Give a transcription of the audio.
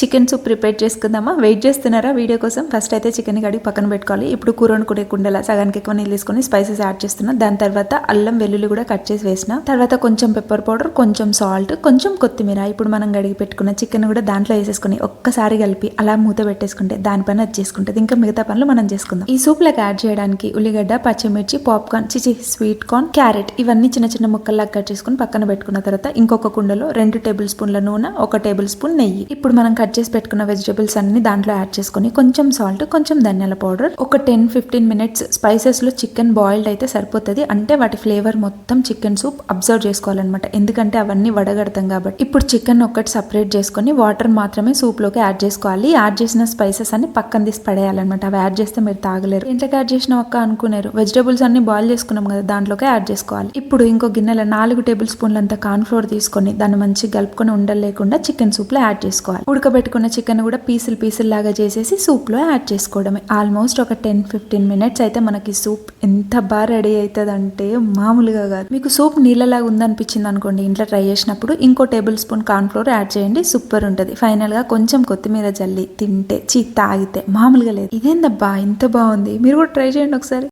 Chicken soup prepare చేసుకుందామా? Wait చేస్తున్నారా? Video కోసం ఫస్ట్ అయితే చికెన్ కడిగి పక్కన పెట్టుకోవాలి. ఇప్పుడు కూర వండుకునే కుండలా సగానికి ఎక్కువ నీళ్ళు తీసుకొని స్పైసెస్ యాడ్ చేస్తున్నా. దాని తర్వాత అల్లం వెల్లుల్లి కూడా కట్ చేసి వేసిన. తర్వాత కొంచెం పెప్పర్ పౌడర్ కొంచెం సాల్ట్ కొంచెం కొత్తిమీర. ఇప్పుడు మనం కడిగి పెట్టుకున్న చికెన్ కూడా దాంట్లో వేసేసుకుని ఒక్కసారి కలిపి అలా మూత పెట్టేసుకుంటే దానిపైన అది చేసుకుంటుంది. ఇంకా మిగతా పనులు మనం చేసుకుందాం. ఈ సూప్లకు యాడ్ చేయడానికి ఉల్లిగడ్డ పచ్చిమిర్చి పాప్కార్న్ చిచి స్వీట్ కార్న్ క్యారెట్ ఇవన్నీ చిన్న చిన్న ముక్కల్లా కట్ చేసుకుని పక్కన పెట్టుకున్న తర్వాత ఇంకొక కుండలో రెండు టేబుల్ స్పూన్ల నూనె ఒక టేబుల్ స్పూన్ నెయ్యి. ఇప్పుడు మనం కట్ చేసి పెట్టుకున్న వెజిటేబుల్స్ అన్ని దాంట్లో యాడ్ చేసుకొని కొంచెం సాల్ట్ కొంచెం ధనియాల పౌడర్ ఒక టెన్ ఫిఫ్టీన్ మినిట్స్ స్పైసెస్లో చికెన్ బాయిల్డ్ అయితే సరిపోతుంది. అంటే వాటి ఫ్లేవర్ మొత్తం చికెన్ సూప్ అబ్జర్వ్ చేసుకోవాలన్నమాట. ఎందుకంటే అవన్నీ వడగడతాం కాబట్టి. ఇప్పుడు చికెన్ ఒక్కటి సపరేట్ చేసుకొని వాటర్ మాత్రమే సూప్లోకి యాడ్ చేసుకోవాలి. యాడ్ చేసిన స్పైసెస్ అన్ని పక్కన తీసి పడేయాలన్నమాట. అవి యాడ్ చేస్తే మీరు తాగలేరు. ఇంట్లోకి యాడ్ చేసిన ఒక్క అనుకున్నారు వెజిటబుల్స్ అన్ని బాయిల్ చేసుకున్నాం కదా దాంట్లోకి యాడ్ చేసుకోవాలి. ఇప్పుడు ఇంకో గిన్నెలో నాలుగు టేబుల్ స్పూన్లంత కార్న్ ఫ్లోర్ తీసుకొని దాన్ని మంచిగా కలుపుకొని ఉండలేకుండా చికెన్ సూప్లో యాడ్ చేసుకోవాలి. పెట్టుకున్న చికెన్ కూడా పీసులు పీసులు లాగా చేసేసి సూప్లో యాడ్ చేసుకోవడమే. ఆల్మోస్ట్ ఒక టెన్ ఫిఫ్టీన్ మినిట్స్ అయితే మనకి సూప్ ఎంత బాగా రెడీ అవుతుంది అంటే మామూలుగా కాదు. మీకు సూప్ నీళ్ళలాగా ఉందనిపించింది అనుకోండి ఇంట్లో ట్రై చేసినప్పుడు ఇంకో టేబుల్ స్పూన్ కార్న్ఫ్లోర్ యాడ్ చేయండి సూపర్ ఉంటుంది. ఫైనల్గా కొంచెం కొత్తిమీర జల్లి తింటే చీ తాగితే మామూలుగా లేదు. ఇదేందబ్బా ఇంత బాగుంది. మీరు కూడా ట్రై చేయండి ఒకసారి.